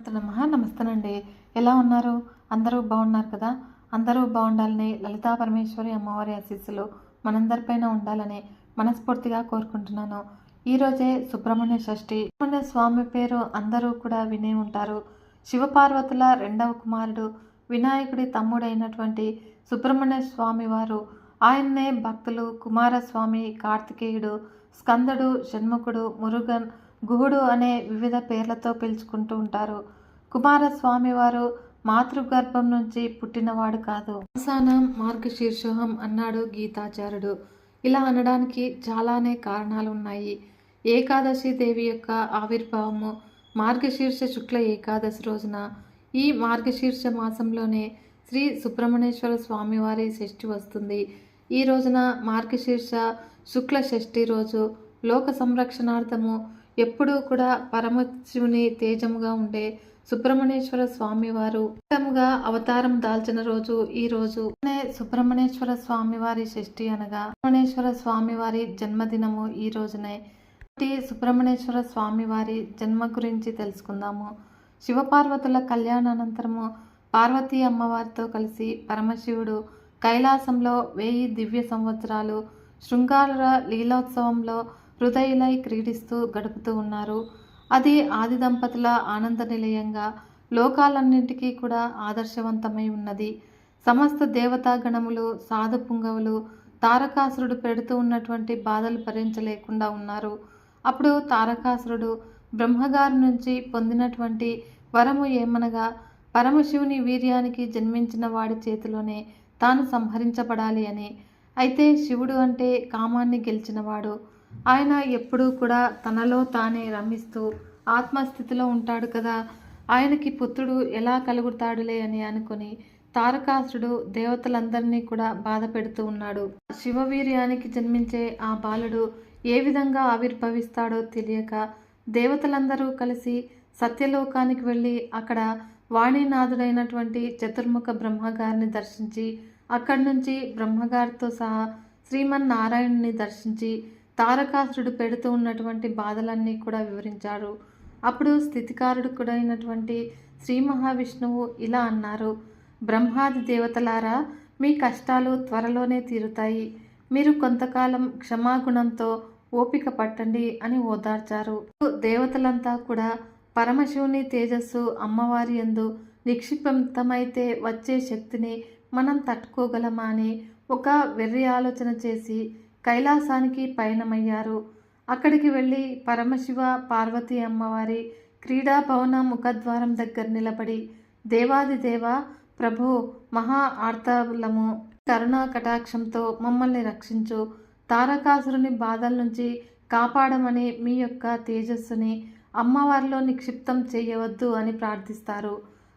నమ నమస్తేనండి. ఎలా ఉన్నారు? అందరూ బాగున్నారు కదా? అందరూ బాగుండాలని లలితా పరమేశ్వరి అమ్మవారి ఆశీస్సులు మనందరిపైన ఉండాలని మనస్ఫూర్తిగా కోరుకుంటున్నాను. ఈరోజే సుబ్రహ్మణ్య షష్ఠి. సుబ్రహ్మణ్య స్వామి పేరు అందరూ కూడా వినే ఉంటారు. శివపార్వతుల రెండవ కుమారుడు వినాయకుడి తమ్ముడైనటువంటి సుబ్రహ్మణ్య స్వామి వారు ఆయన్నే భక్తులు కుమారస్వామి కార్తికేయుడు స్కందడు షణ్ముఖుడు మురుగన్ గుహుడు అనే వివిధ పేర్లతో పిలుచుకుంటూ ఉంటారు. కుమారస్వామి వారు మాతృగర్భం నుంచి పుట్టినవాడు కాదు. అంసానం మార్గశీర్షోహం అన్నాడు గీతాచారుడు ఇలా అనడానికి చాలానే కారణాలు ఉన్నాయి ఏకాదశి దేవి యొక్క ఆవిర్భావము మార్గశీర్ష శుక్ల ఏకాదశి రోజున. ఈ మార్గశీర్ష మాసంలోనే శ్రీ సుబ్రహ్మణ్యేశ్వర స్వామివారి షష్ఠి వస్తుంది. ఈ రోజున మార్గశీర్ష శుక్ల షష్ఠి రోజు లోక సంరక్షణార్థము ఎప్పుడూ కూడా పరమశివుని తేజముగా ఉండే సుబ్రహ్మణ్యేశ్వర స్వామి వారు అవతారం దాల్చిన రోజు ఈ రోజు. అనే సుబ్రహ్మణ్యేశ్వర స్వామి వారి షష్ఠి అనగా సుబ్రహ్మణ్యేశ్వర స్వామి వారి జన్మదినము ఈ రోజునే. సుబ్రహ్మణ్యేశ్వర స్వామి వారి జన్మ గురించి తెలుసుకుందాము. శివపార్వతుల కళ్యాణానంతరము పార్వతీ అమ్మవారితో కలిసి పరమశివుడు కైలాసంలో వెయ్యి దివ్య సంవత్సరాలు శృంగార లీలోత్సవంలో హృదయులై క్రీడిస్తూ గడుపుతూ ఉన్నారు. అది ఆది దంపతుల ఆనంద నిలయంగా లోకాలన్నింటికీ కూడా ఆదర్శవంతమై ఉన్నది. సమస్త దేవతాగణములు సాధు పుంగవులు తారకాసురుడు పెడుతూ ఉన్నటువంటి బాధలు భరించలేకుండా ఉన్నారు. అప్పుడు తారకాసురుడు బ్రహ్మగారి నుంచి పొందినటువంటి వరము ఏమనగా పరమశివుని వీర్యానికి జన్మించిన వాడి చేతిలోనే తాను సంహరించబడాలి అని. అయితే శివుడు అంటే కామాన్ని గెలిచినవాడు. ఆయన ఎప్పుడూ కూడా తనలో తానే రమిస్తూ ఆత్మస్థితిలో ఉంటాడు కదా. ఆయనకి పుత్రుడు ఎలా కలుగుతాడులే అని అనుకుని తారకాసుడు దేవతలందరినీ కూడా బాధ పెడుతూ ఉన్నాడు. శివవీర్యానికి జన్మించే ఆ బాలుడు ఏ విధంగా ఆవిర్భవిస్తాడో తెలియక దేవతలందరూ కలిసి సత్యలోకానికి వెళ్ళి అక్కడ వాణీనాథుడైనటువంటి చతుర్ముఖ బ్రహ్మగారిని దర్శించి అక్కడి నుంచి బ్రహ్మగారితో సహా శ్రీమన్నారాయణుని దర్శించి తారకాసురుడు పెడుతూ ఉన్నటువంటి బాధలన్నీ కూడా వివరించారు. అప్పుడు స్థితికారుడు కూడా అయినటువంటి శ్రీ మహావిష్ణువు ఇలా అన్నారు బ్రహ్మాది దేవతలారా మీ కష్టాలు త్వరలోనే తీరుతాయి. మీరు కొంతకాలం క్షమాగుణంతో ఓపిక పట్టండి అని ఓదార్చారు. దేవతలంతా కూడా పరమశివుని తేజస్సు అమ్మవారి ఎందు నిక్షిప్తమైతే వచ్చే శక్తిని మనం తట్టుకోగలమా అని ఒక వెర్రి ఆలోచన చేసి కైలాసానికి పయనమయ్యారు. అక్కడికి వెళ్ళి పరమశివ పార్వతీ అమ్మవారి క్రీడా భవన ముఖద్వారం దగ్గర నిలబడి దేవాదిదేవ ప్రభు మహా ఆర్తలము కరుణా కటాక్షంతో మమ్మల్ని రక్షించు తారకాసురుని బాధల నుంచి కాపాడమని మీ యొక్క తేజస్సుని అమ్మవారిలో నిక్షిప్తం చేయవద్దు అని ప్రార్థిస్తారు.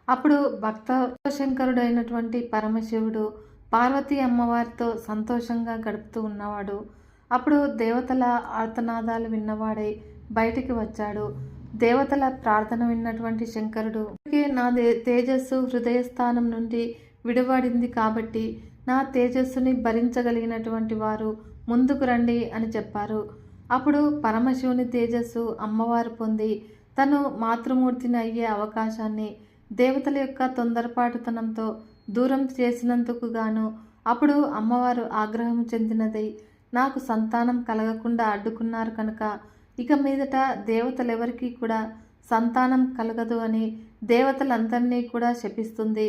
అప్పుడు భక్త శంకరుడైనటువంటి పరమశివుడు పార్వతీ అమ్మవారితో సంతోషంగా గడుపుతూ ఉన్నవాడు. అప్పుడు దేవతల ఆర్తనాదాలు విన్నవాడై బయటికి వచ్చాడు. దేవతల ప్రార్థన విన్నటువంటి శంకరుడు నా దే- తేజస్సు హృదయస్థానం నుండి విడివడింది కాబట్టి నా తేజస్సుని భరించగలిగినటువంటి వారు ముందుకు రండి అని చెప్పారు. అప్పుడు పరమశివుని తేజస్సు అమ్మవారు పొంది తను మాతృమూర్తిని అయ్యే అవకాశాన్ని దేవతల యొక్క తొందరపాటుతనంతో దూరం చేసినందుకు గాను అప్పుడు అమ్మవారు ఆగ్రహం చెందినదై నాకు సంతానం కలగకుండా అడ్డుకున్నారు కనుక ఇక మీదట దేవతలెవరికీ కూడా సంతానం కలగదు అని దేవతలందరినీ కూడా శపిస్తుంది.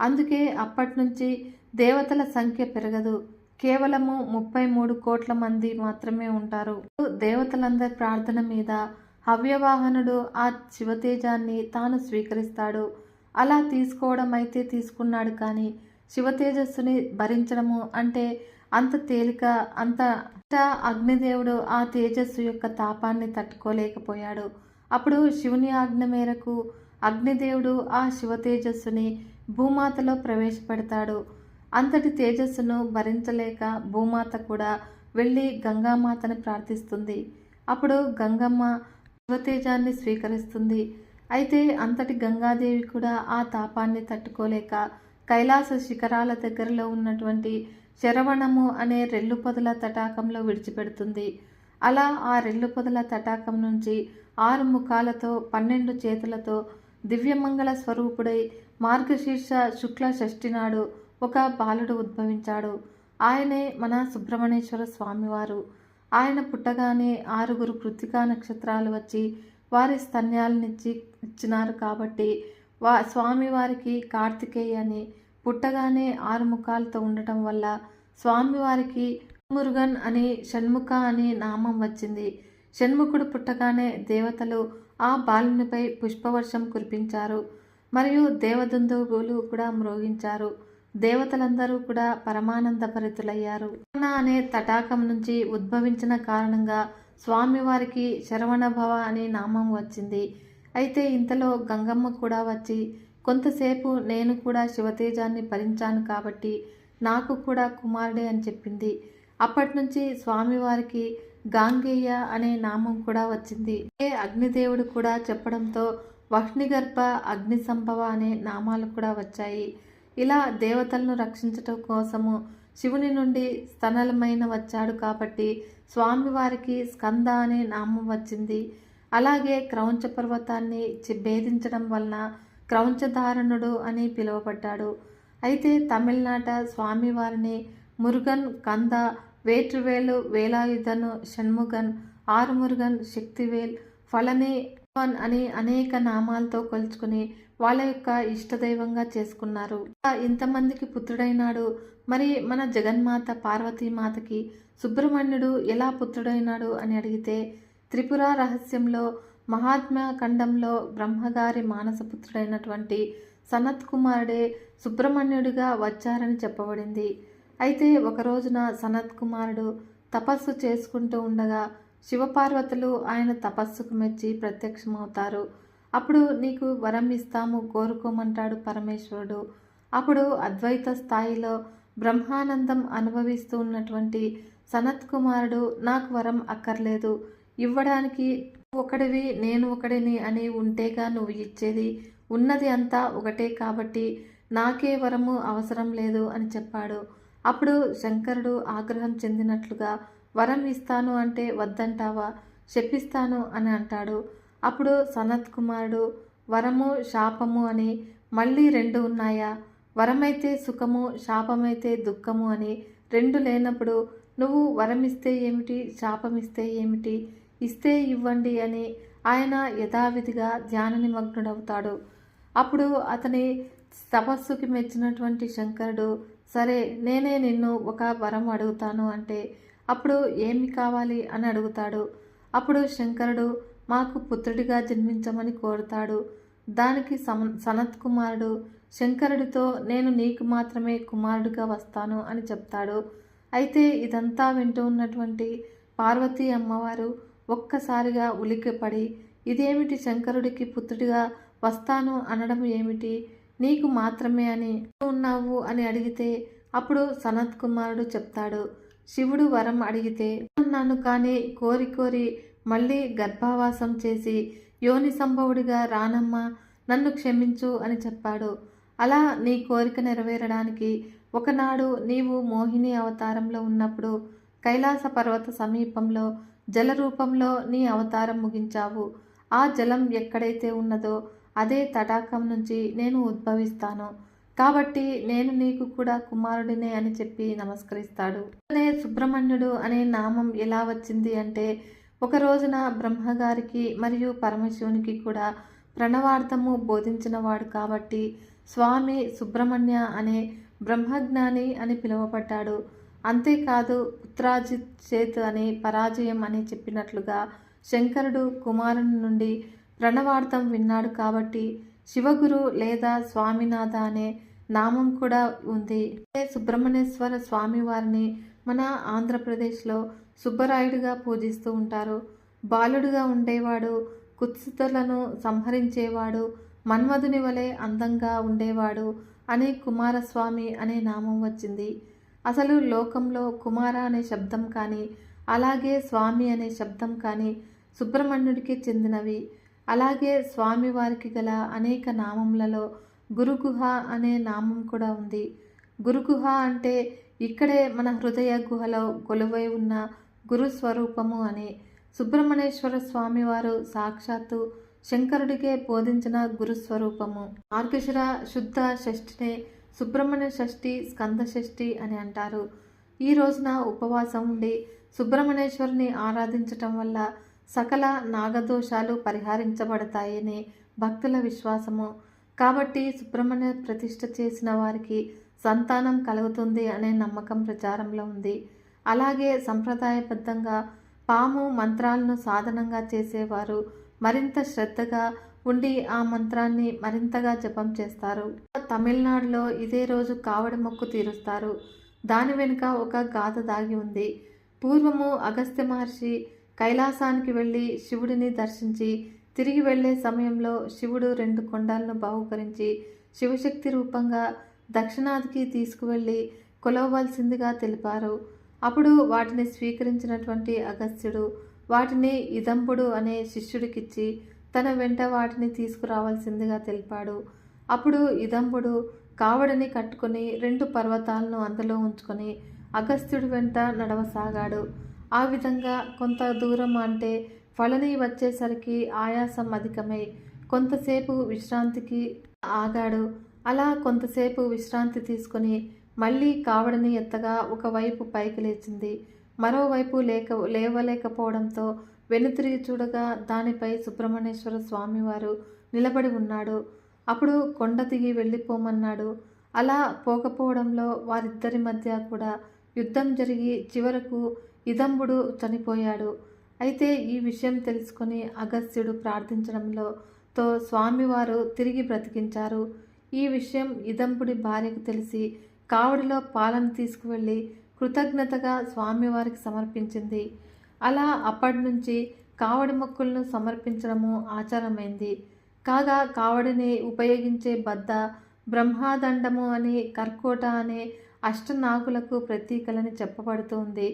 అందుకే అప్పటి నుంచి దేవతల సంఖ్య పెరగదు. కేవలము ముప్పై మూడు కోట్ల మంది మాత్రమే ఉంటారు. దేవతలందరి ప్రార్థన మీద హవ్యవాహనుడు ఆ శివతేజాన్ని తాను స్వీకరిస్తాడు. అలా తీసుకోవడం అయితే తీసుకున్నాడు కానీ శివతేజస్సుని భరించడము అంటే అంత తేలిక అంత అంత అగ్నిదేవుడు ఆ తేజస్సు యొక్క తాపాన్ని తట్టుకోలేకపోయాడు. అప్పుడు శివుని ఆజ్ఞ మేరకు అగ్నిదేవుడు ఆ శివ తేజస్సుని భూమాతలో ప్రవేశపెడతాడు. అంతటి తేజస్సును భరించలేక భూమాత కూడా వెళ్ళి గంగామాతను ప్రార్థిస్తుంది. అప్పుడు గంగమ్మ శివతేజాన్ని స్వీకరిస్తుంది. అయితే అంతటి గంగాదేవి కూడా ఆ తాపాన్ని తట్టుకోలేక కైలాస శిఖరాల దగ్గరలో ఉన్నటువంటి శరవణము అనే రెల్లు పొదల తటాకంలో విడిచిపెడుతుంది. అలా ఆ రెల్లు పొదల తటాకం నుంచి ఆరు ముఖాలతో పన్నెండు చేతులతో దివ్యమంగళ స్వరూపుడై మార్గశీర్ష శుక్ల షష్ఠి నాడు ఒక బాలుడు ఉద్భవించాడు. ఆయనే మన సుబ్రహ్మణ్యేశ్వర స్వామివారు. ఆయన పుట్టగానే ఆరుగురు కృత్తికా నక్షత్రాలు వచ్చి వారి స్తన్యాలనిచ్చి ఇచ్చినారు కాబట్టి వా స్వామివారికి కార్తికేయ అని పుట్టగానే ఆరు ముఖాలతో ఉండటం వల్ల స్వామివారికి మురుగన్ అని షణ్ముఖ అని నామం వచ్చింది. షణ్ముఖుడు పుట్టగానే దేవతలు ఆ బాలునిపై పుష్పవర్షం కురిపించారు. మరియు దేవదందువులు కూడా మ్రోగించారు. దేవతలందరూ కూడా పరమానంద భరితులయ్యారు అనే తటాకం నుంచి ఉద్భవించిన కారణంగా స్వామివారికి శరవణభవ అనే నామం వచ్చింది. అయితే ఇంతలో గంగమ్మ కూడా వచ్చి కొంతసేపు నేను కూడా శివతేజాన్ని భరించాను కాబట్టి నాకు కూడా కుమారుడే అని చెప్పింది. అప్పటి నుంచి స్వామివారికి గాంగేయ అనే నామం కూడా వచ్చింది. ఏ అగ్నిదేవుడు కూడా చెప్పడంతో వహ్నిగర్భ అగ్ని సంభవ అనే నామాలు కూడా వచ్చాయి. ఇలా దేవతలను రక్షించటం కోసము శివుని నుండి స్తనలమైన వచ్చాడు కాబట్టి స్వామివారికి స్కంద అనే నామం వచ్చింది. అలాగే క్రౌంచ పర్వతాన్ని చి- భేదించడం వలన క్రౌంచధారణుడు అని పిలువబడ్డాడు. అయితే తమిళనాట స్వామివారిని మురుగన్ కంద వేట్రువేలు వేలాయుధను షణ్ముగన్ ఆరుమురుగన్ శక్తివేల్ ఫలని అని అనేక నామాలతో కొలుచుకుని వాళ్ళ యొక్క ఇష్టదైవంగా చేసుకున్నారు. ఇంతమందికి పుత్రుడైనాడు. మరి మన జగన్మాత పార్వతీమాతకి సుబ్రహ్మణ్యుడు ఎలా పుత్రుడైనాడు అని అడిగితే త్రిపుర రహస్యంలో మహాత్మ్య ఖండంలో బ్రహ్మగారి మానసపుత్రుడైనటువంటి సనత్ కుమారుడే సుబ్రహ్మణ్యుడిగా వచ్చారని చెప్పబడింది. అయితే ఒక రోజున సనత్ కుమారుడు తపస్సు చేసుకుంటూ ఉండగా శివపార్వతులు ఆయన తపస్సుకు మెచ్చి ప్రత్యక్షమవుతారు. అప్పుడు నీకు వరం ఇస్తాము కోరుకోమంటాడు పరమేశ్వరుడు. అప్పుడు అద్వైత స్థాయిలో బ్రహ్మానందం అనుభవిస్తూ ఉన్నటువంటి సనత్ కుమారుడు నాకు వరం అక్కర్లేదు. ఇవ్వడానికి ఒకడివి నేను ఒకడిని అని ఉంటేగా నువ్వు ఇచ్చేది ఉన్నది అంతా ఒకటే కాబట్టి నాకే వరము అవసరం లేదు అని చెప్పాడు. అప్పుడు శంకరుడు ఆగ్రహం చెందినట్లుగా వరం ఇస్తాను అంటే వద్దంటావా? శపిస్తాను అని అంటాడు. అప్పుడు సనత్ కుమారుడు వరము శాపము అని మళ్ళీ రెండు ఉన్నాయా? వరమైతే సుఖము శాపమైతే దుఃఖము అని రెండు లేనప్పుడు నువ్వు వరం ఇస్తే ఏమిటి? శాపం ఇస్తే ఏమిటి? ఇస్తే ఇవ్వండి అని ఆయన యథావిధిగా ధ్యాన నిమగ్నుడవుతాడు అప్పుడు అతని తపస్సుకి మెచ్చినటువంటి శంకరుడు సరే నేనే నిన్ను ఒక వరం అడుగుతాను అంటే అప్పుడు ఏమి కావాలి అని అడుగుతాడు. అప్పుడు శంకరుడు మాకు పుత్రుడిగా జన్మించమని కోరుతాడు. దానికి సమ సనత్ కుమారుడు శంకరుడితో నేను నీకు మాత్రమే కుమారుడిగా వస్తాను అని చెప్తాడు. అయితే ఇదంతా వింటూ ఉన్నటువంటి పార్వతీ అమ్మవారు ఒక్కసారిగా ఉలిక్కిపడి ఇదేమిటి శంకరుడికి పుత్రుడిగా వస్తాను అనడం ఏమిటి? నీకు మాత్రమే అని ఉన్నావు? అని అడిగితే అప్పుడు సనత్ కుమారుడు చెప్తాడు శివుడు వరం అడిగితే ఉన్నాను కానీ కోరి కోరి మళ్ళీ గర్భావాసం చేసి యోని సంభవుడిగా రానమ్మా నన్ను క్షమించు అని చెప్పాడు. అలా నీ కోరిక నెరవేరడానికి ఒకనాడు నీవు మోహిని అవతారంలో ఉన్నప్పుడు కైలాస పర్వత సమీపంలో జల రూపంలో నీ అవతారం ముగించావు. ఆ జలం ఎక్కడైతే ఉన్నదో అదే తటాకం నుంచి నేను ఉద్భవిస్తాను. కాబట్టి నేను నీకు కూడా కుమారుడినే అని చెప్పి నమస్కరిస్తాడు. అనే సుబ్రహ్మణ్యుడు అనే నామం ఎలా వచ్చింది అంటే ఒక రోజున బ్రహ్మగారికి మరియు పరమశివునికి కూడా ప్రణవార్థము బోధించినవాడు కాబట్టి స్వామి సుబ్రహ్మణ్య అనే బ్రహ్మజ్ఞాని అని పిలువబడ్డాడు. అంతేకాదు పుత్రాజిత్ చేత్ అనే పరాజయం అని చెప్పినట్లుగా శంకరుడు కుమారుని నుండి ప్రణవార్థం విన్నాడు కాబట్టి శివగురు లేదా స్వామినాథ అనే నామం కూడా ఉంది. సుబ్రహ్మణ్యేశ్వర స్వామి వారిని మన ఆంధ్రప్రదేశ్లో సుబ్బరాయుడుగా పూజిస్తూ ఉంటారు. బాలుడుగా ఉండేవాడు కుత్సితులను సంహరించేవాడు మన్మధుని వలె అందంగా ఉండేవాడు అనే కుమారస్వామి అనే నామం వచ్చింది. అసలు లోకంలో కుమార అనే శబ్దం కానీ అలాగే స్వామి అనే శబ్దం కానీ సుబ్రహ్మణ్యుడికి చెందినవి. అలాగే స్వామివారికి గల అనేక నామములలో గురుగుహ అనే నామం కూడా ఉంది. గురుగుహ అంటే ఇక్కడే మన హృదయ గుహలో కొలువై ఉన్న గురు స్వరూపము అని. సుబ్రహ్మణ్యేశ్వర స్వామివారు సాక్షాత్తు శంకరుడికే బోధించిన గురుస్వరూపము. మార్గశిర శుద్ధ షష్ఠినే సుబ్రహ్మణ్య షష్ఠి స్కంద షష్ఠి అని అంటారు. ఈ రోజున ఉపవాసం ఉండి సుబ్రహ్మణ్యేశ్వరిని ఆరాధించటం వల్ల సకల నాగదోషాలు పరిహరించబడతాయని భక్తుల విశ్వాసము. కాబట్టి సుబ్రహ్మణ్య ప్రతిష్ఠ చేసిన వారికి సంతానం కలుగుతుంది అనే నమ్మకం ప్రచారంలో ఉంది. అలాగే సంప్రదాయబద్ధంగా పాము మంత్రాలను సాధనంగా చేసేవారు మరింత శ్రద్ధగా ఉండి ఆ మంత్రాన్ని మరింతగా జపం చేస్తారు. తమిళనాడులో ఇదే రోజు కావడి మొక్కు తీరుస్తారు. దాని వెనుక ఒక గాథ దాగి ఉంది. పూర్వము అగస్త్య మహర్షి కైలాసానికి వెళ్ళి శివుడిని దర్శించి తిరిగి వెళ్ళే సమయంలో శివుడు రెండు కొండలను బాహుకరించి శివశక్తి రూపంగా దక్షిణాదికి తీసుకువెళ్ళి కొలవవలసిందిగా తెలిపారు. అప్పుడు వాటిని స్వీకరించినటువంటి అగస్త్యుడు వాటిని ఇదంపుడు అనే శిష్యుడికిచ్చి తన వెంట వాటిని తీసుకురావాల్సిందిగా తెలిపాడు. అప్పుడు ఇదంబుడు కావడిని కట్టుకుని రెండు పర్వతాలను అందులో ఉంచుకొని అగస్త్యుడి వెంట నడవసాగాడు. ఆ విధంగా కొంత దూరం అంటే ఫలని వచ్చేసరికి ఆయాసం అధికమై కొంతసేపు విశ్రాంతికి ఆగాడు. అలా కొంతసేపు విశ్రాంతి తీసుకొని మళ్ళీ కావడిని ఎత్తగా ఒకవైపు పైకి లేచింది. మరోవైపు లేక లేవలేకపోవడంతో వెనుతిరిగి చూడగా దానిపై సుబ్రహ్మణ్యేశ్వర స్వామివారు నిలబడి ఉన్నాడు. అప్పుడు కొండ దిగి వెళ్ళిపోమన్నాడు. అలా పోకపోవడంలో వారిద్దరి మధ్య కూడా యుద్ధం జరిగి చివరకు ఇదంబుడు చనిపోయాడు. అయితే ఈ విషయం తెలుసుకొని అగస్త్యుడు ప్రార్థించడంలో తో స్వామివారు తిరిగి బ్రతికించారు. ఈ విషయం ఇదంబుడి భార్యకు తెలిసి కావడిలో పాలను తీసుకువెళ్ళి కృతజ్ఞతగా స్వామివారికి సమర్పించింది. అలా అప్పటి నుంచి కావడి మొక్కులను సమర్పించడము ఆచారమైంది. కాగా కావడిని ఉపయోగించే బద్ద బ్రహ్మాదండము అని కర్కోట అనే అష్టనాగులకు ప్రతీకలని చెప్పబడుతుంది.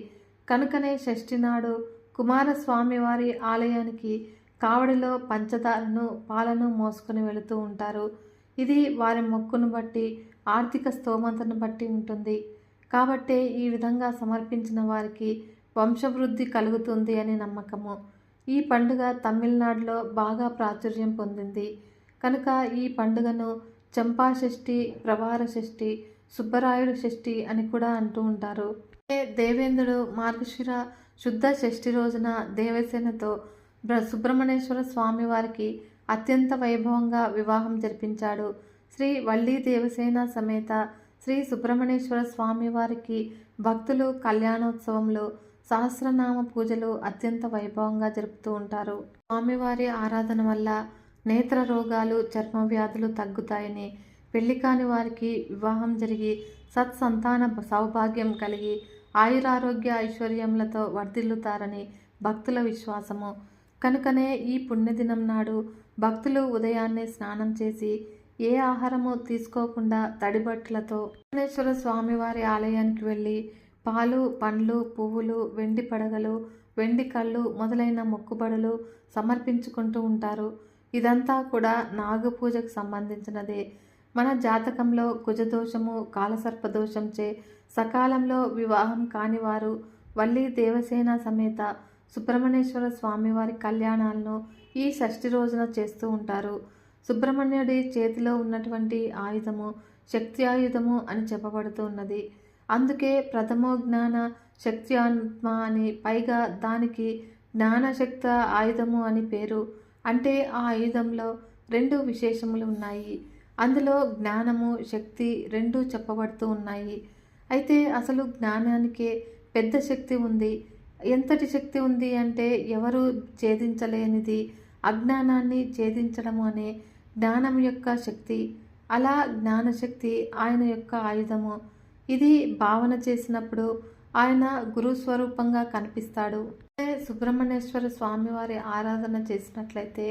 కనుకనే షష్ఠి నాడు కుమారస్వామి వారి ఆలయానికి కావడిలో పంచదారను పాలను మోసుకొని వెళుతూ ఉంటారు. ఇది వారి మొక్కును బట్టి ఆర్థిక స్తోమతను బట్టి ఉంటుంది. కాబట్టే ఈ విధంగా సమర్పించిన వారికి వంశవృద్ధి కలుగుతుంది అని నమ్మకము. ఈ పండుగ తమిళనాడులో బాగా ప్రాచుర్యం పొందింది. కనుక ఈ పండుగను చంపా షష్ఠి ప్రవార షష్ఠి సుబ్బరాయుడు షష్ఠి అని కూడా అంటూ ఉంటారు. దేవేంద్రుడు మార్గశిర శుద్ధ షష్ఠి రోజున దేవసేనతో సుబ్రహ్మణ్యేశ్వర స్వామి వారికి అత్యంత వైభవంగా వివాహం జరిపించాడు. శ్రీ వల్లి దేవసేన సమేత శ్రీ సుబ్రహ్మణ్యేశ్వర స్వామి వారికి భక్తులు కళ్యాణోత్సవంలో సహస్రనామ పూజలు అత్యంత వైభవంగా జరుపుతూ ఉంటారు. స్వామివారి ఆరాధన వల్ల నేత్ర రోగాలు చర్మ వ్యాధులు తగ్గుతాయని పెళ్ళి కాని వారికి వివాహం జరిగి సత్సంతాన సౌభాగ్యం కలిగి ఆయురారోగ్య ఐశ్వర్యములతో వర్ధిల్లుతారని భక్తుల విశ్వాసము. కనుకనే ఈ పుణ్యదినం నాడు భక్తులు ఉదయాన్నే స్నానం చేసి ఏ ఆహారము తీసుకోకుండా తడిబట్టలతో భువనేశ్వర స్వామివారి ఆలయానికి వెళ్ళి పాలు పండ్లు పువ్వులు వెండి పడగలు వెండి కళ్ళు మొదలైన మొక్కుబడులు సమర్పించుకుంటూ ఉంటారు. ఇదంతా కూడా నాగపూజకు సంబంధించినదే. మన జాతకంలో కుజదోషము కాలసర్పదోషంచే సకాలంలో వివాహం కానివారు వల్లి దేవసేన సమేత సుబ్రహ్మణ్యేశ్వర స్వామివారి కళ్యాణాలను ఈ షష్ఠి రోజున చేస్తూ ఉంటారు. సుబ్రహ్మణ్యుడి చేతిలో ఉన్నటువంటి ఆయుధము శక్తి ఆయుధము అని చెప్పబడుతూ ఉన్నది అందుకే ప్రథమో జ్ఞాన శక్తి ఆత్మ అని పైగా దానికి జ్ఞానశక్త ఆయుధము అని పేరు. అంటే ఆ ఆయుధంలో రెండు విశేషములు ఉన్నాయి. అందులో జ్ఞానము శక్తి రెండు చెప్పబడుతూ ఉన్నాయి. అయితే అసలు జ్ఞానానికే పెద్ద శక్తి ఉంది. ఎంతటి శక్తి ఉంది అంటే ఎవరు ఛేదించలేనిది. అజ్ఞానాన్ని ఛేదించడము అనే జ్ఞానం యొక్క శక్తి అలా జ్ఞానశక్తి ఆయన యొక్క ఆయుధము. ఇది భావన చేసినప్పుడు ఆయన గురు స్వరూపంగా కనిపిస్తాడు. అదే సుబ్రహ్మణ్యేశ్వర స్వామివారి ఆరాధన చేసినట్లయితే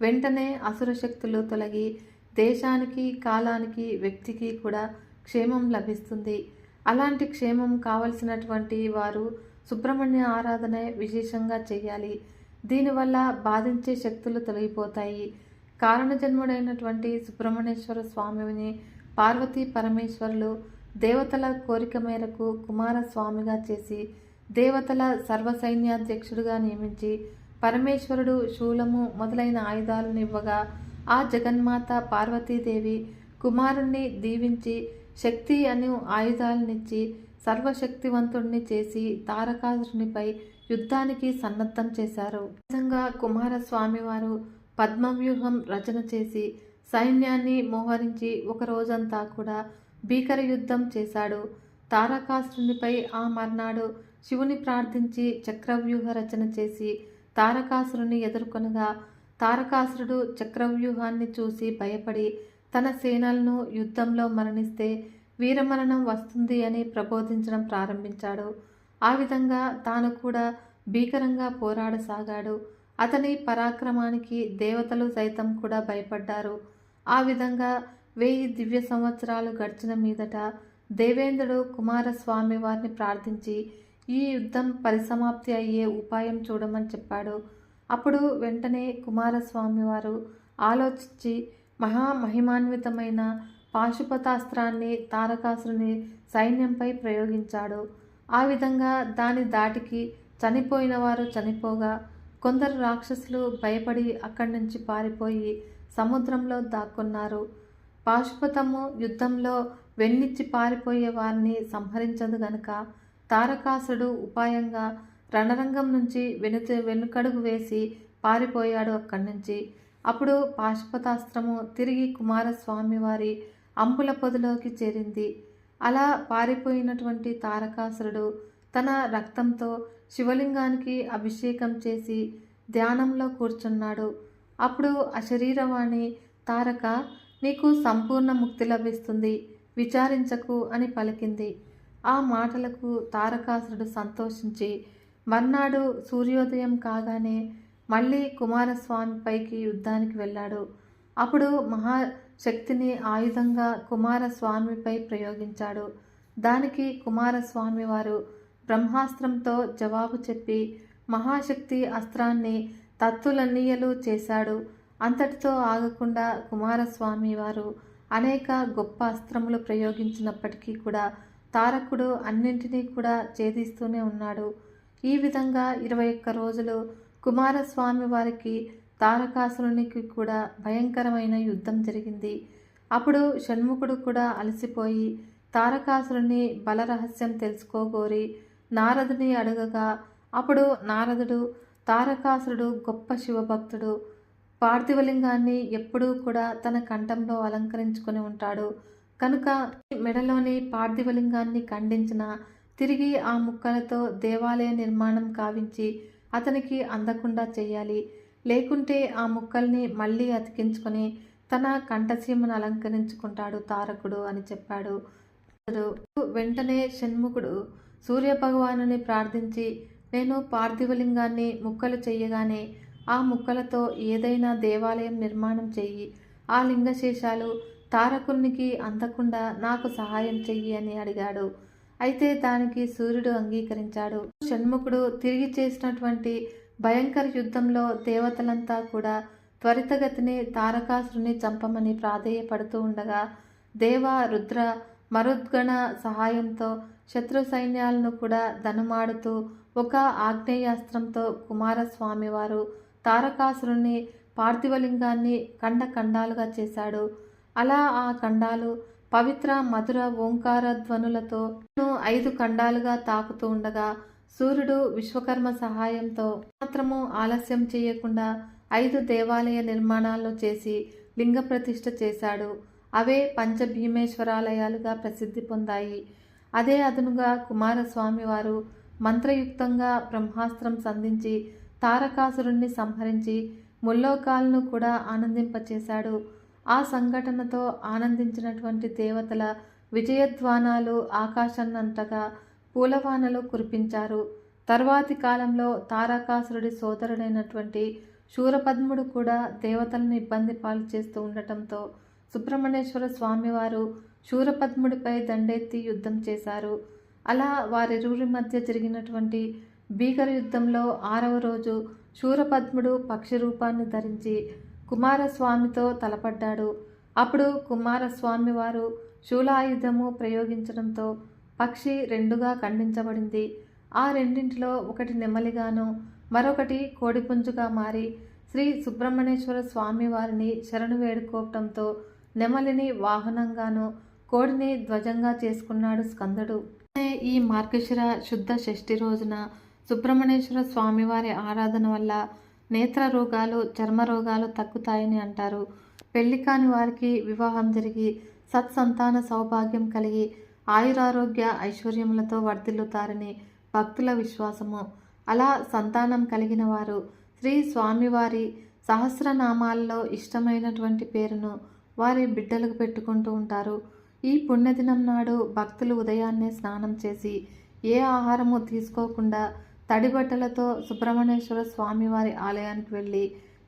వెంటనే అసుర శక్తులు తొలగి దేశానికి కాలానికి వ్యక్తికి కూడా క్షేమం లభిస్తుంది. అలాంటి క్షేమం కావలసినటువంటి వారు సుబ్రహ్మణ్య ఆరాధన విశేషంగా చేయాలి. దీనివల్ల బాధించే శక్తులు తొలగిపోతాయి. కారణజన్ముడైనటువంటి సుబ్రహ్మణ్యేశ్వర స్వామిని పార్వతీ పరమేశ్వరులు దేవతల కోరిక మేరకు కుమారస్వామిగా చేసి దేవతల సర్వసైన్యాధ్యక్షుడిగా నియమించి పరమేశ్వరుడు శూలము మొదలైన ఆయుధాలను ఇవ్వగా ఆ జగన్మాత పార్వతీదేవి కుమారుణ్ణి దీవించి శక్తి అను ఆయుధాలనిచ్చి సర్వశక్తివంతుణ్ణి చేసి తారకాసురునిపై యుద్ధానికి సన్నద్ధం చేశారు. నిజంగా కుమారస్వామి వారు పద్మవ్యూహం రచన చేసి సైన్యాన్ని మోహరించి ఒక రోజంతా కూడా భీకర యుద్ధం చేశాడు. తారకాసురునిపై ఆ మర్నాడు శివుని ప్రార్థించి చక్రవ్యూహ రచన చేసి తారకాసురుని ఎదుర్కొనగా తారకాసురుడు చక్రవ్యూహాన్ని చూసి భయపడి తన సేనలను యుద్ధంలో మరణిస్తే వీరమరణం వస్తుంది అని ప్రబోధించడం ప్రారంభించాడు. ఆ విధంగా తాను కూడా భీకరంగా పోరాడసాగాడు. అతని పరాక్రమానికి దేవతలు సైతం కూడా భయపడ్డారు. ఆ విధంగా వెయ్యి దివ్య సంవత్సరాలు గడిచిన మీదట దేవేంద్రుడు కుమారస్వామి వారిని ప్రార్థించి ఈ యుద్ధం పరిసమాప్తి అయ్యే ఉపాయం చూడమని చెప్పాడు. అప్పుడు వెంటనే కుమారస్వామి వారు ఆలోచించి మహామహిమాన్వితమైన పాశుపతాస్త్రాన్ని తారకాసురుని సైన్యంపై ప్రయోగించాడు. ఆ విధంగా దాని దాటికి చనిపోయిన వారు చనిపోగా కొందరు రాక్షసులు భయపడి అక్కడి నుంచి పారిపోయి సముద్రంలో దాక్కున్నారు. పాశుపతము యుద్ధంలో వెన్నిచ్చి పారిపోయే వారిని సంహరించదు గనుక తారకాసుడు ఉపాయంగా రణరంగం నుంచి వెనుక వెనుకడుగు వేసి పారిపోయాడు అక్కడి నుంచి. అప్పుడు పాశుపతాస్త్రము తిరిగి కుమారస్వామి వారి అంపుల పొదిలోకి చేరింది. అలా పారిపోయినటువంటి తారకాసురుడు తన రక్తంతో శివలింగానికి అభిషేకం చేసి ధ్యానంలో కూర్చున్నాడు. అప్పుడు అశరీరవాణి తారక నీకు సంపూర్ణ ముక్తి లభిస్తుంది విచారించకు అని పలికింది. ఆ మాటలకు తారకాసురుడు సంతోషించి మర్నాడు సూర్యోదయం కాగానే మళ్ళీ కుమారస్వామిపైకి యుద్ధానికి వెళ్ళాడు. అప్పుడు మహాశక్తిని ఆయుధంగా కుమారస్వామిపై ప్రయోగించాడు. దానికి కుమారస్వామి వారు బ్రహ్మాస్త్రంతో జవాబు చెప్పి మహాశక్తి అస్త్రాన్ని తత్తులన్నీయలు చేశాడు. అంతటితో ఆగకుండా కుమారస్వామి వారు అనేక గొప్ప అస్త్రములు ప్రయోగించినప్పటికీ కూడా తారకుడు అన్నింటినీ కూడా ఛేదిస్తూనే ఉన్నాడు. ఈ విధంగా ఇరవై ఒక్క రోజులు కుమారస్వామి వారికి తారకాసురునికి కూడా భయంకరమైన యుద్ధం జరిగింది. అప్పుడు షణ్ముఖుడు కూడా అలసిపోయి తారకాసురుని బలరహస్యం తెలుసుకోగోరి నారదుని అడగగా అప్పుడు నారదుడు తారకాసురుడు గొప్ప శివభక్తుడు పార్థివలింగాన్ని ఎప్పుడూ కూడా తన కంఠంలో అలంకరించుకొని ఉంటాడు. కనుక మెడలోని పార్థివలింగాన్ని ఖండించిన తిరిగి ఆ ముక్కలతో దేవాలయ నిర్మాణం కావించి అతనికి అందకుండా చేయాలి. లేకుంటే ఆ ముక్కల్ని మళ్ళీ అతికించుకొని తన కంఠసీమను అలంకరించుకుంటాడు తారకుడు అని చెప్పాడు. వెంటనే షణ్ముఖుడు సూర్యభగవానుని ప్రార్థించి నేను పార్థివలింగాన్ని ముక్కలు చెయ్యగానే ఆ ముక్కలతో ఏదైనా దేవాలయం నిర్మాణం చెయ్యి. ఆ లింగశేషాలు తారకునికి అందకుండా నాకు సహాయం చెయ్యి అని అడిగాడు. అయితే దానికి సూర్యుడు అంగీకరించాడు. షణ్ముఖుడు తిరిగి చేసినటువంటి భయంకర యుద్ధంలో దేవతలంతా కూడా త్వరితగతిని తారకాసురుని చంపమని ప్రాధేయపడుతూ ఉండగా దేవ రుద్ర మరుద్గణ సహాయంతో శత్రు సైన్యాలను కూడా ధనుమాడుతూ ఒక ఆగ్నేయాస్త్రంతో కుమారస్వామి వారు తారకాసురుణ్ణి పార్థివలింగాన్ని ఖండ ఖండాలుగా చేశాడు. అలా ఆ ఖండాలు పవిత్ర మధుర ఓంకార ధ్వనులతో ఐదు ఖండాలుగా తాకుతూ ఉండగా సూర్యుడు విశ్వకర్మ సహాయంతో మాత్రము ఆలస్యం చేయకుండా ఐదు దేవాలయ నిర్మాణాలు చేసి లింగ ప్రతిష్ఠ చేశాడు. అవే పంచభీమేశ్వరాలయాలుగా ప్రసిద్ధి పొందాయి. అదే అదునుగా కుమారస్వామి వారు మంత్రయుక్తంగా బ్రహ్మాస్త్రం సంధించి తారకాసురుణ్ణి సంహరించి ముల్లోకాలను కూడా ఆనందింపచేశాడు. ఆ సంఘటనతో ఆనందించినటువంటి దేవతల విజయధ్వానాలు ఆకాశాన్నంతగా పూలవానలు కురిపించారు. తర్వాతి కాలంలో తారకాసురుడి సోదరుడైనటువంటి శూరపద్ముడు కూడా దేవతలను ఇబ్బంది పాలు చేస్తూ ఉండటంతో సుబ్రహ్మణ్యేశ్వర స్వామివారు శూరపద్ముడిపై దండెత్తి యుద్ధం చేశారు. అలా వారిరువురి మధ్య జరిగినటువంటి భీకర యుద్ధంలో ఆరవ రోజు శూరపద్ముడు పక్షి రూపాన్ని ధరించి కుమారస్వామితో తలపడ్డాడు. అప్పుడు కుమారస్వామి వారు శూలాయుధము ప్రయోగించడంతో పక్షి రెండుగా ఖండించబడింది. ఆ రెండింటిలో ఒకటి నెమలిగాను మరొకటి కోడిపుంజుగా మారి శ్రీ సుబ్రహ్మణ్యేశ్వర స్వామి వారిని శరణు వేడుకోవటంతో నెమలిని వాహనంగాను కోడిని ధ్వజంగా చేసుకున్నాడు స్కందుడు. ఈ మార్గశిర శుద్ధ షష్ఠి రోజున సుబ్రహ్మణ్యేశ్వర స్వామివారి ఆరాధన వల్ల నేత్ర రోగాలు చర్మ రోగాలు తగ్గుతాయని అంటారు. పెళ్ళి కాని వారికి వివాహం జరిగి సత్సంతాన సౌభాగ్యం కలిగి ఆయురారోగ్య ఐశ్వర్యములతో వర్ధిల్లుతారని భక్తుల విశ్వాసము. అలా సంతానం కలిగిన వారు శ్రీ స్వామివారి సహస్రనామాల్లో ఇష్టమైనటువంటి పేరును వారి బిడ్డలకు పెట్టుకుంటూ ఉంటారు. ఈ పుణ్యదినం నాడు భక్తులు ఉదయాన్నే స్నానం చేసి ఏ ఆహారము తీసుకోకుండా తడి బట్టలతో సుబ్రహ్మణ్యేశ్వర స్వామివారి ఆలయానికి వెళ్ళి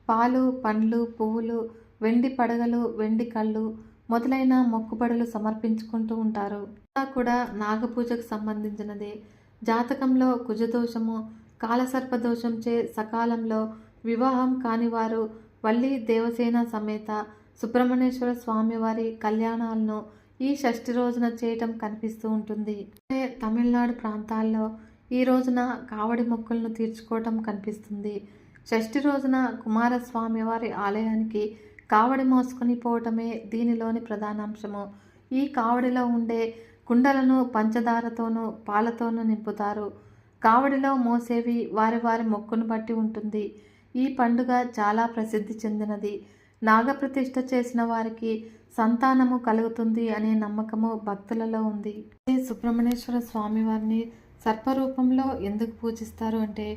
పాలు పండ్లు పువ్వులు వెండి పడగలు వెండి కళ్ళు మొదలైన మొక్కుబడులు సమర్పించుకుంటూ ఉంటారు. ఇంకా కూడా నాగపూజకు సంబంధించినదే. జాతకంలో కుజదోషము కాలసర్పదోషంచే సకాలంలో వివాహం కానివారు వల్లి దేవసేన సమేత సుబ్రహ్మణ్యేశ్వర స్వామివారి కళ్యాణాలను ఈ షష్ఠి రోజున చేయటం కనిపిస్తూ ఉంటుంది. తమిళనాడు ప్రాంతాల్లో ఈ రోజున కావడి మొక్కులను తీర్చుకోవటం కనిపిస్తుంది. షష్ఠి రోజున కుమారస్వామి వారి ఆలయానికి కావడి మోసుకొని పోవటమే దీనిలోని ప్రధానాంశము. ఈ కావడిలో ఉండే కుండలను పంచదారతోనూ పాలతోనూ నింపుతారు. కావడిలో మోసేవి వారి వారి మొక్కును బట్టి ఉంటుంది. ఈ పండుగ చాలా ప్రసిద్ధి చెందినది. నాగప్రతిష్ఠ చేసిన వారికి సంతానము కలుగుతుంది అనే నమ్మకము భక్తులలో ఉంది. ఈ సుబ్రహ్మణ్యేశ్వర స్వామి వారిని సర్పరూపంలో ఎందుకు పూజిస్తారు అంటే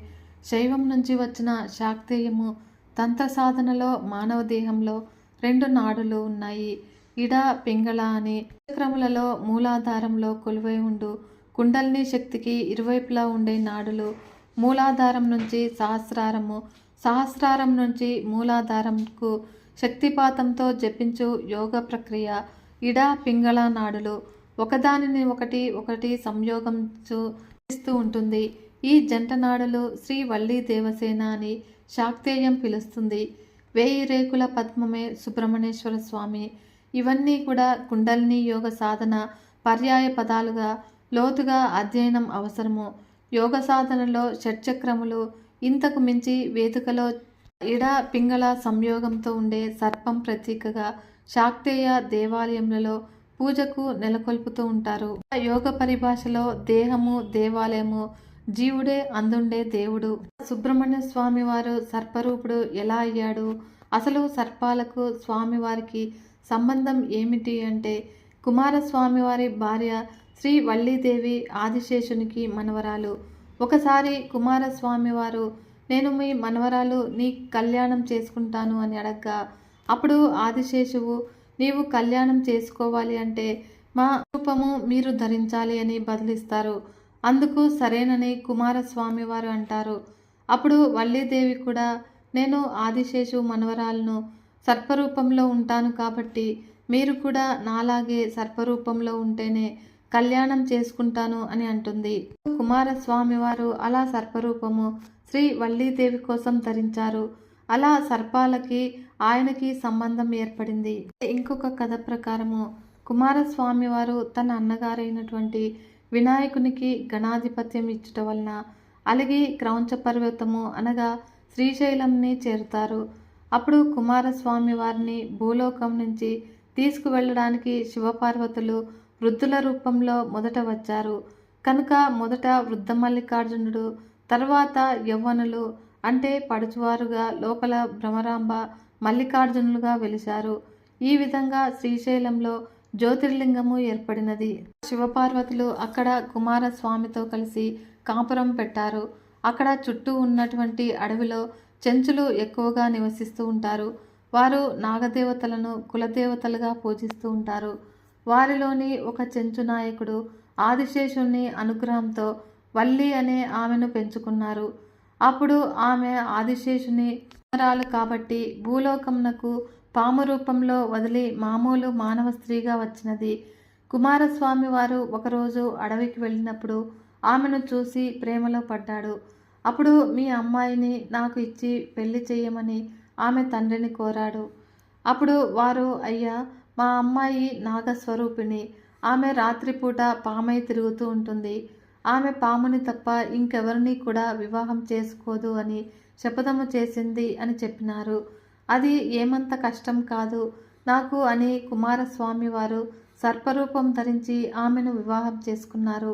శైవం నుంచి వచ్చిన శాక్తేయము తంత్ర సాధనలో మానవ దేహంలో రెండు నాడులు ఉన్నాయి. ఇడ పింగళ అని క్రములలో మూలాధారంలో కొలువై ఉండు కుండల్ని శక్తికి ఇరువైపులా ఉండే నాడులు మూలాధారం నుంచి సహస్రారము సహస్రారం నుంచి మూలాధారంకు శక్తిపాతంతో జపించు యోగ ప్రక్రియ ఇడ పింగళ నాడులు ఒకదానిని ఒకటి ఒకటి సంయోగంచు ఇస్తూ ఉంటుంది. ఈ జంట నాడులు శ్రీ వల్లి దేవసేన అని శాక్తేయం పిలుస్తుంది. వేయి రేకుల పద్మమే సుబ్రహ్మణ్యేశ్వర స్వామి. ఇవన్నీ కూడా కుండలిని యోగ సాధన పర్యాయ పదాలుగా లోతుగా అధ్యయనం అవసరము. యోగ సాధనలో షట్చక్రములు ఇంతకు మించి వేదికలో ఇడ పింగళ సంయోగంతో ఉండే సర్పం ప్రతీకగా శాక్తేయ దేవాలయంలో పూజకు నెలకొల్పుతూ ఉంటారు. యోగ పరిభాషలో దేహము దేవాలయము జీవుడే అందుండే దేవుడు. సుబ్రహ్మణ్య స్వామి వారు సర్పరూపుడు ఎలా అయ్యాడు? అసలు సర్పాలకు స్వామివారికి సంబంధం ఏమిటి అంటే కుమారస్వామి వారి భార్య శ్రీ వల్లీదేవి ఆదిశేషునికి మనవరాలు. ఒకసారి కుమారస్వామి వారు నేను మీ మనవరాలు నీ కళ్యాణం చేసుకుంటాను అని అడగ్గా అప్పుడు ఆదిశేషువు నీవు కళ్యాణం చేసుకోవాలి అంటే మా రూపము మీరు ధరించాలి అని బదిలిస్తారు. అందుకు సరేనని కుమారస్వామి వారు అంటారు. అప్పుడు వల్లీదేవి కూడా నేను ఆదిశేషు మనవరాలను సర్పరూపంలో ఉంటాను కాబట్టి మీరు కూడా నాలాగే సర్పరూపంలో ఉంటేనే కళ్యాణం చేసుకుంటాను అని అంటుంది. కుమారస్వామి వారు అలా సర్పరూపము శ్రీ వల్లీదేవి కోసం ధరించారు. అలా సర్పాలకి ఆయనకి సంబంధం ఏర్పడింది. ఇంకొక కథ ప్రకారము. కుమారస్వామి వారు తన అన్నగారైనటువంటి వినాయకునికి గణాధిపత్యం ఇచ్చుట వలన అలిగి క్రౌంచ పర్వతము అనగా శ్రీశైలంని చేరుతారు. అప్పుడు కుమారస్వామి వారిని భూలోకం నుంచి తీసుకువెళ్ళడానికి శివపార్వతులు వృద్ధుల రూపంలో మొదట వచ్చారు. కనుక మొదట వృద్ధ మల్లికార్జునుడు తర్వాత యవ్వనులు అంటే పడుచువారుగా లోపల భ్రమరాంబ మల్లికార్జునులుగా వెలిశారు. ఈ విధంగా శ్రీశైలంలో జ్యోతిర్లింగము ఏర్పడినది. శివపార్వతులు అక్కడ కుమారస్వామితో కలిసి కాపురం పెట్టారు. అక్కడ చుట్టూ ఉన్నటువంటి అడవిలో చెంచులు ఎక్కువగా నివసిస్తూ ఉంటారు. వారు నాగదేవతలను కులదేవతలుగా పూజిస్తూ ఉంటారు. వారిలోని ఒక చెంచు నాయకుడు ఆదిశేషుని అనుగ్రహంతో వల్లి అనే ఆమెను పెంచుకున్నారు. అప్పుడు ఆమె ఆదిశేషుని కుమారాలు కాబట్టి భూలోకమునకు పాము రూపంలో వదిలి మామూలు మానవ స్త్రీగా వచ్చినది. కుమారస్వామి వారు ఒకరోజు అడవికి వెళ్ళినప్పుడు ఆమెను చూసి ప్రేమలో పడ్డాడు. అప్పుడు మీ అమ్మాయిని నాకు ఇచ్చి పెళ్ళి చేయమని ఆమె తండ్రిని కోరాడు. అప్పుడు వారు అయ్యా మా అమ్మాయి నాగస్వరూపిణి. ఆమె రాత్రిపూట పామై తిరుగుతూ ఉంటుంది. ఆమె పాముని తప్ప ఇంకెవరిని కూడా వివాహం చేసుకోదు అని శపథము చేసింది అని చెప్పినారు. అది ఏమంత కష్టం కాదు. నాకు అని కుమారస్వామి వారు సర్పరూపం ధరించి ఆమెను వివాహం చేసుకున్నారు.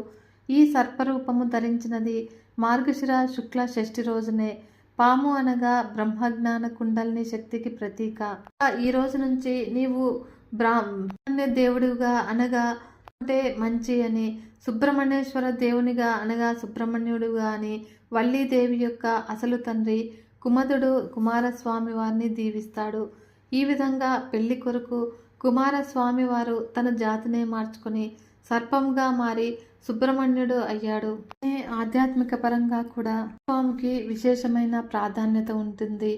ఈ సర్పరూపము ధరించినది మార్గశిర శుక్ల షష్ఠి రోజునే. పాము అనగా బ్రహ్మజ్ఞాన కుండలిని శక్తికి ప్రతీక. ఈ రోజు నుంచి నీవు బ్రాహ్మణ్య దేవుడిగా అనగా అంటే మంచి అని సుబ్రహ్మణ్యేశ్వర దేవునిగా అనగా సుబ్రహ్మణ్యుడుగా అని వల్లీదేవి యొక్క అసలు తండ్రి కుమదుడు కుమారస్వామి వారిని దీవిస్తాడు. ఈ విధంగా పెళ్ళి కొరకు కుమారస్వామి వారు తన జాతినే మార్చుకొని సర్పంగా మారి సుబ్రహ్మణ్యుడు అయ్యాడు. ఆధ్యాత్మిక పరంగా కూడా స్వామికి విశేషమైన ప్రాధాన్యత ఉంటుంది.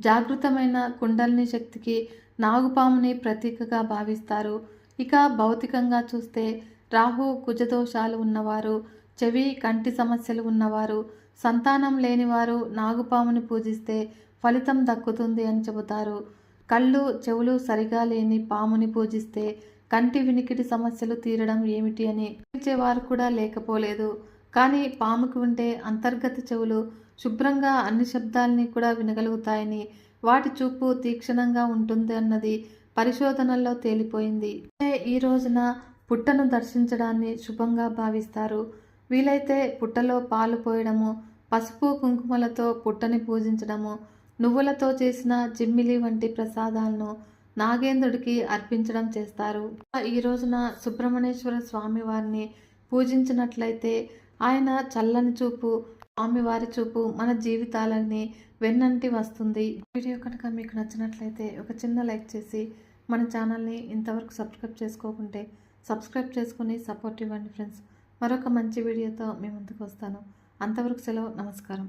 జాగృతమైన కుండలిని శక్తికి నాగుపాముని ప్రతీకగా భావిస్తారు. ఇక భౌతికంగా చూస్తే రాహు కుజదోషాలు ఉన్నవారు చెవి కంటి సమస్యలు ఉన్నవారు సంతానం లేనివారు నాగుపాముని పూజిస్తే ఫలితం దక్కుతుంది అని చెబుతారు. కళ్ళు చెవులు సరిగా లేని పాముని పూజిస్తే కంటి వినికిడి సమస్యలు తీరడం ఏమిటి అని పూజించేవారు కూడా లేకపోలేదు. కానీ పాముకి ఉంటే అంతర్గత చెవులు శుభ్రంగా అన్ని శబ్దాల్ని కూడా వినగలుగుతాయని వాటి చూపు తీక్షణంగా ఉంటుంది అన్నది పరిశోధనల్లో తేలిపోయింది. ఈ రోజున పుట్టను దర్శించడాన్ని శుభంగా భావిస్తారు. వీలైతే పుట్టలో పాలు పోయడము పసుపు కుంకుమలతో పుట్టని పూజించడము నువ్వులతో చేసిన జిమ్మిలి వంటి ప్రసాదాలను నాగేంద్రుడికి అర్పించడం చేస్తారు. ఈ రోజున సుబ్రహ్మణ్యేశ్వర స్వామి వారిని పూజించినట్లయితే ఆయన చల్లని చూపు స్వామివారి చూపు మన జీవితాలని వెన్నంటి వస్తుంది. వీడియో కనుక మీకు నచ్చినట్లయితే ఒక చిన్న లైక్ చేసి మన ఛానల్ని ఇంతవరకు సబ్స్క్రైబ్ చేసుకోకుంటే సబ్స్క్రైబ్ చేసుకుని సపోర్ట్ ఇవ్వండి ఫ్రెండ్స్. మరొక మంచి వీడియోతో మీ ముందుకు వస్తాను. అంతవరకు సెలవు. నమస్కారం.